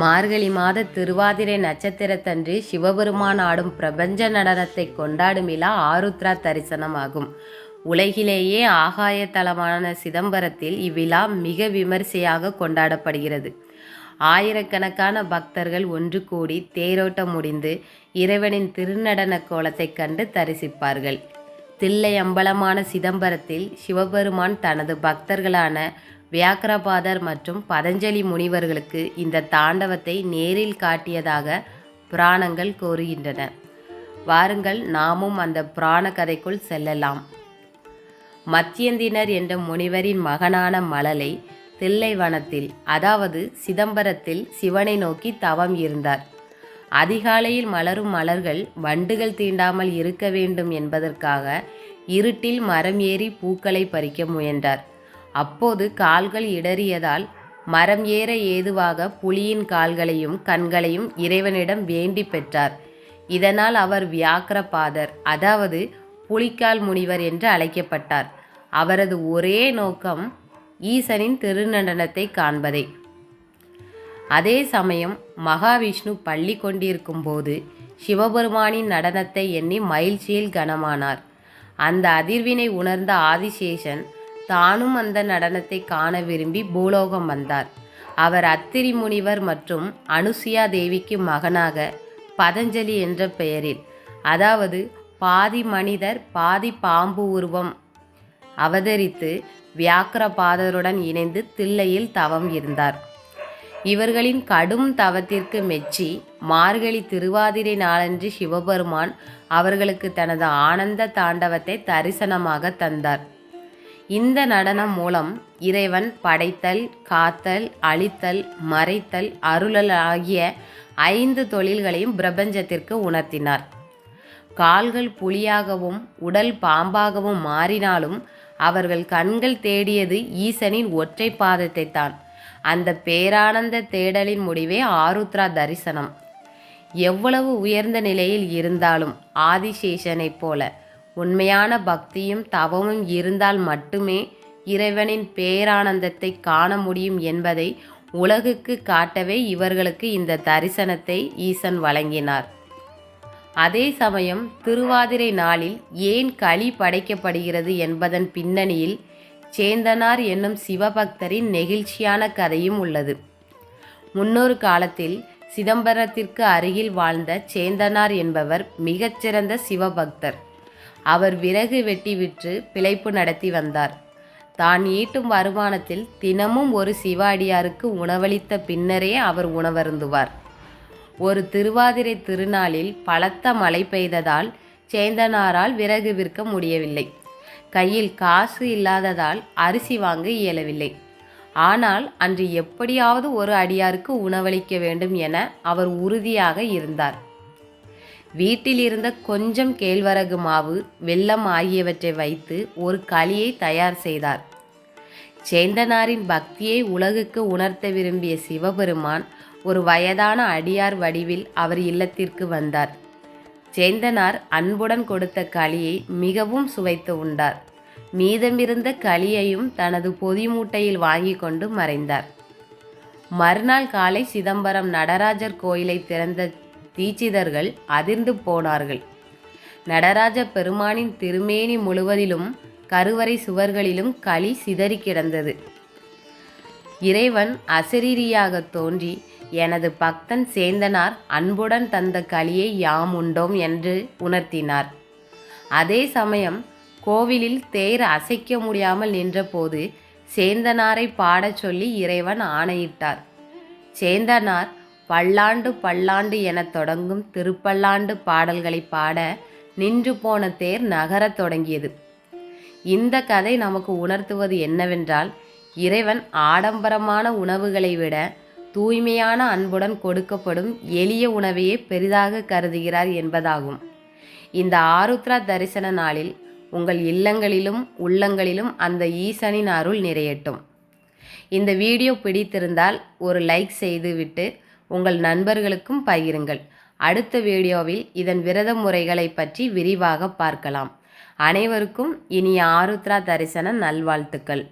மார்கழி மாத திருவாதிரை நட்சத்திரத்தன்று சிவபெருமான் ஆடும் பிரபஞ்ச நடனத்தை கொண்டாடும் விழா ஆருத்ரா தரிசனம் ஆகும் உலகிலேயே ஆகாய தளமான சிதம்பரத்தில் இவ்விழா மிக விமரிசையாக கொண்டாடப்படுகிறது. ஆயிரக்கணக்கான பக்தர்கள் ஒன்று கூடி தேரோட்டம் முடிந்து இறைவனின் திருநடன கோலத்தை கண்டு தரிசிப்பார்கள். தில்லை அம்பலமான சிதம்பரத்தில் சிவபெருமான் தனது பக்தர்களான வியாக்கிரபாதர் மற்றும் பதஞ்சலி முனிவர்களுக்கு இந்த தாண்டவத்தை நேரில் காட்டியதாக புராணங்கள் கூறுகின்றன. வாருங்கள் நாமும் அந்த புராண கதைக்குள் செல்லலாம். மத்தியந்தினர் என்ற முனிவரின் மகனான மழலை தில்லைவனத்தில் அதாவது சிதம்பரத்தில் சிவனை நோக்கி தவம் இருந்தார். அதிகாலையில் மலரும் மலர்கள் வண்டுகள் தீண்டாமல் இருக்க வேண்டும் என்பதற்காக இருட்டில் மரம் ஏறி பூக்களை பறிக்க முயன்றார். அப்போது கால்கள் இடறியதால் மரம் ஏற ஏதுவாக புலியின் கால்களையும் கண்களையும் இறைவனிடம் வேண்டி பெற்றார். இதனால் அவர் வியாக்கிரபாதர் அதாவது புலிக்கால் முனிவர் என்று அழைக்கப்பட்டார். அவரது ஒரே நோக்கம் ஈசனின் திருநடனத்தை காண்பதே. அதே சமயம் மகாவிஷ்ணு பள்ளி கொண்டிருக்கும் போது சிவபெருமானின் நடனத்தை எண்ணி மகிழ்ச்சியில் கனமானார். அந்த அதிர்வினை உணர்ந்த ஆதிசேஷன் தானும் அந்த நடனத்தை காண விரும்பி பூலோகம் வந்தார். அவர் அத்திரி முனிவர் மற்றும் அனுசியா தேவிக்கு மகனாக பதஞ்சலி என்ற பெயரில் அதாவது பாதி மனிதர் பாதி பாம்பு உருவம் அவதரித்து வியாக்கிரபாதருடன் இணைந்து தில்லையில் தவம் இருந்தார். இவர்களின் கடும் தவத்திற்கு மெச்சி மார்கழி திருவாதிரை நாளன்று சிவபெருமான் அவர்களுக்கு தனது ஆனந்த தாண்டவத்தை தரிசனமாக தந்தார். இந்த நடனம் மூலம் இறைவன் படைத்தல் காத்தல் அழித்தல் மறைத்தல் அருளல் ஆகிய ஐந்து தொழில்களையும் பிரபஞ்சத்திற்கு உணர்த்தினார். கால்கள் புலியாகவும் உடல் பாம்பாகவும் மாறினாலும் அவர்கள் கண்கள் தேடியது ஈசனின் ஒற்றை பாதத்தை தான். அந்த பேரானந்த தேடலின் முடிவே ஆருத்ரா தரிசனம். எவ்வளவு உயர்ந்த நிலையில் இருந்தாலும் ஆதிசேஷனைப் போல உண்மையான பக்தியும் தவமும் இருந்தால் மட்டுமே இறைவனின் பேரானந்தத்தை காண முடியும் என்பதை உலகுக்கு காட்டவே இவர்களுக்கு இந்த தரிசனத்தை ஈசன் வழங்கினார். அதே சமயம் திருவாதிரை நாளில் ஏன் களி படைக்கப்படுகிறது என்பதன் பின்னணியில் சேந்தனார் என்னும் சிவபக்தரின் நெகிழ்ச்சியான கதையும் உள்ளது. முன்னொரு காலத்தில் சிதம்பரத்திற்கு அருகில் வாழ்ந்த சேந்தனார் என்பவர் மிகச்சிறந்த சிவபக்தர். அவர் விறகு வெட்டி விற்று பிழைப்பு நடத்தி வந்தார். தான் ஈட்டும் வருமானத்தில் தினமும் ஒரு சிவாடியாருக்கு உணவளித்த பின்னரே அவர் உணவருந்துவார். ஒரு திருவாதிரை திருநாளில் பலத்த மழை பெய்ததால் சேந்தனாரால் விறகு விற்க முடியவில்லை. கையில் காசு இல்லாததால் அரிசி வாங்க இயலவில்லை. ஆனால் அன்று எப்படியாவது ஒரு அடியாருக்கு உணவளிக்க வேண்டும் என அவர் உறுதியாக இருந்தார். வீட்டில் இருந்த கொஞ்சம் கேழ்வரகு மாவு வெல்லம் ஆகியவற்றை வைத்து ஒரு களியை தயார் செய்தார். சேந்தனாரின் பக்தியை உலகுக்கு உணர்த்த விரும்பிய சிவபெருமான் ஒரு வயதான அடியார் வடிவில் அவர் இல்லத்திற்கு வந்தார். சேந்தனார் அன்புடன் கொடுத்த களியை மிகவும் சுவைத்து உண்டார். மீதமிருந்த களியையும் தனது பொதி மூட்டையில் வாங்கி கொண்டு மறைந்தார். மறுநாள் காலை சிதம்பரம் நடராஜர் கோயிலை திறந்த தீட்சிதர்கள் அதிர்ந்து போனார்கள். நடராஜ பெருமானின் திருமேனி முழுவதிலும் கருவறை சுவர்களிலும் களி சிதறி கிடந்தது. இறைவன் அசரீரியாக தோன்றி எனது பக்தன் சேந்தனார் அன்புடன் தந்த களியை யாம் உண்டோம் என்று உணர்த்தினார். அதே சமயம் கோவிலில் தேர் அசைக்க முடியாமல் நின்றபோது சேந்தனாரை பாடச் சொல்லி இறைவன் ஆணையிட்டார். சேந்தனார் பல்லாண்டு பல்லாண்டு எனத் தொடங்கும் திருப்பல்லாண்டு பாடல்களை பாட நின்று போன தேர் நகரத் தொடங்கியது. இந்த கதை நமக்கு உணர்த்துவது என்னவென்றால் இறைவன் ஆடம்பரமான உணவுகளை விட தூய்மையான அன்புடன் கொடுக்கப்படும் எளிய உணவையே பெரிதாக கருதுகிறார் என்பதாகும். இந்த ஆருத்ரா தரிசன நாளில் உங்கள் இல்லங்களிலும் உள்ளங்களிலும் அந்த ஈசனின் அருள் நிறையட்டும். இந்த வீடியோ பிடித்திருந்தால் ஒரு லைக் செய்துவிட்டு உங்கள் நண்பர்களுக்கும் பகிருங்கள். அடுத்த வீடியோவில் இதன் விரத முறைகளை பற்றி விரிவாக பார்க்கலாம். அனைவருக்கும் இனிய ஆருத்ரா தரிசன நல்வாழ்த்துக்கள்.